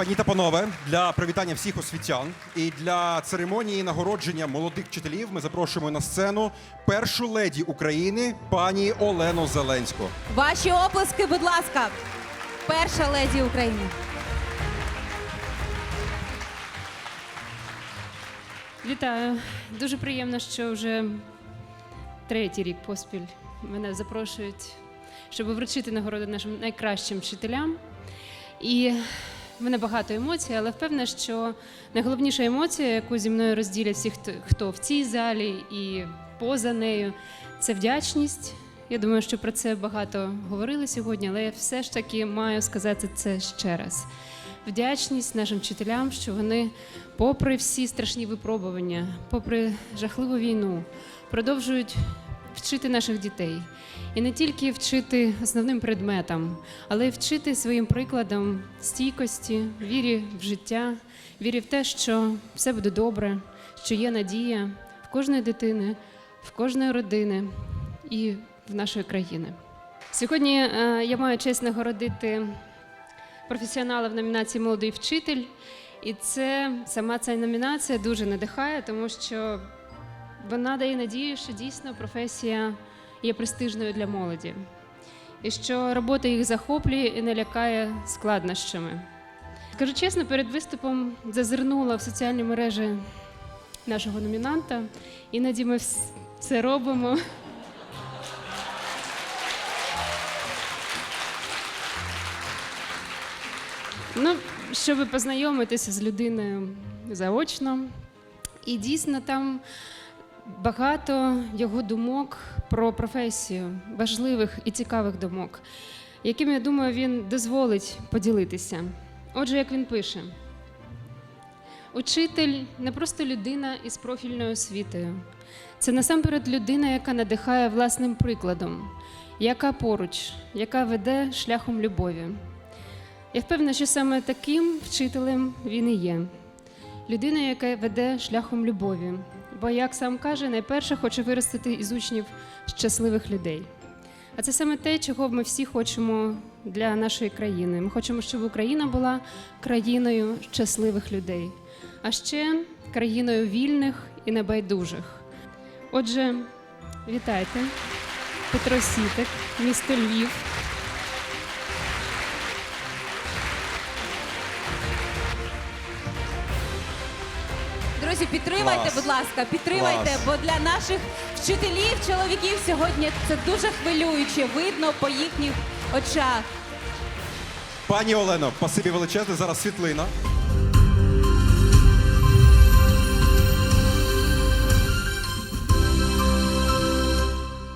Пані та панове, для привітання всіх освітян і для церемонії нагородження молодих вчителів ми запрошуємо на сцену першу леді України пані Олену Зеленську. Ваші оплески, будь ласка. Перша леді України. Вітаю. Дуже приємно, що вже третій рік поспіль мене запрошують, щоб вручити нагороду нашим найкращим вчителям. І в мене багато емоцій, але впевнена, що найголовніша емоція, яку зі мною розділять всі, хто, в цій залі і поза нею, це вдячність. Я думаю, що про це багато говорили сьогодні, але я все ж таки маю сказати це ще раз. Вдячність нашим вчителям, що вони, попри всі страшні випробування, попри жахливу війну, продовжують вчити наших дітей. І не тільки вчити основним предметам, але й вчити своїм прикладом стійкості, вірі в життя, вірі в те, що все буде добре, що є надія в кожної дитини, в кожної родини і в нашої країни. Сьогодні е, я маю честь нагородити професіонала в номінації Молодий вчитель. І це сама ця номінація дуже надихає, тому що вона дає надію, що дійсно професія є престижною для молоді, і що робота їх захоплює і не лякає складнощами. Скажу чесно, перед виступом зазирнула в соціальні мережі нашого номінанта. Іноді ми це робимо. Ну, щоб познайомитися з людиною заочно. І дійсно там багато його думок про професію, важливих і цікавих думок, якими, я думаю, він дозволить поділитися. Отже, як він пише: учитель не просто людина із профільною освітою. Це насамперед людина, яка надихає власним прикладом, яка поруч, яка веде шляхом любові. Я впевнена, що саме таким вчителем він і є. Людина, яка веде шляхом любові. Бо, як сам каже, найперше хоче виростити із учнів щасливих людей. А це саме те, чого ми всі хочемо для нашої країни. Ми хочемо, щоб Україна була країною щасливих людей, а ще країною вільних і небайдужих. Отже, вітайте, Петро Сітик, місто Львів. Друзі, підтримайте, Клас. будь ласка, підтримайте, Клас. бо для наших вчителів, чоловіків сьогодні це дуже хвилююче. Видно по їхніх очах. Пані Олено, спасибі величезне. Зараз світлина.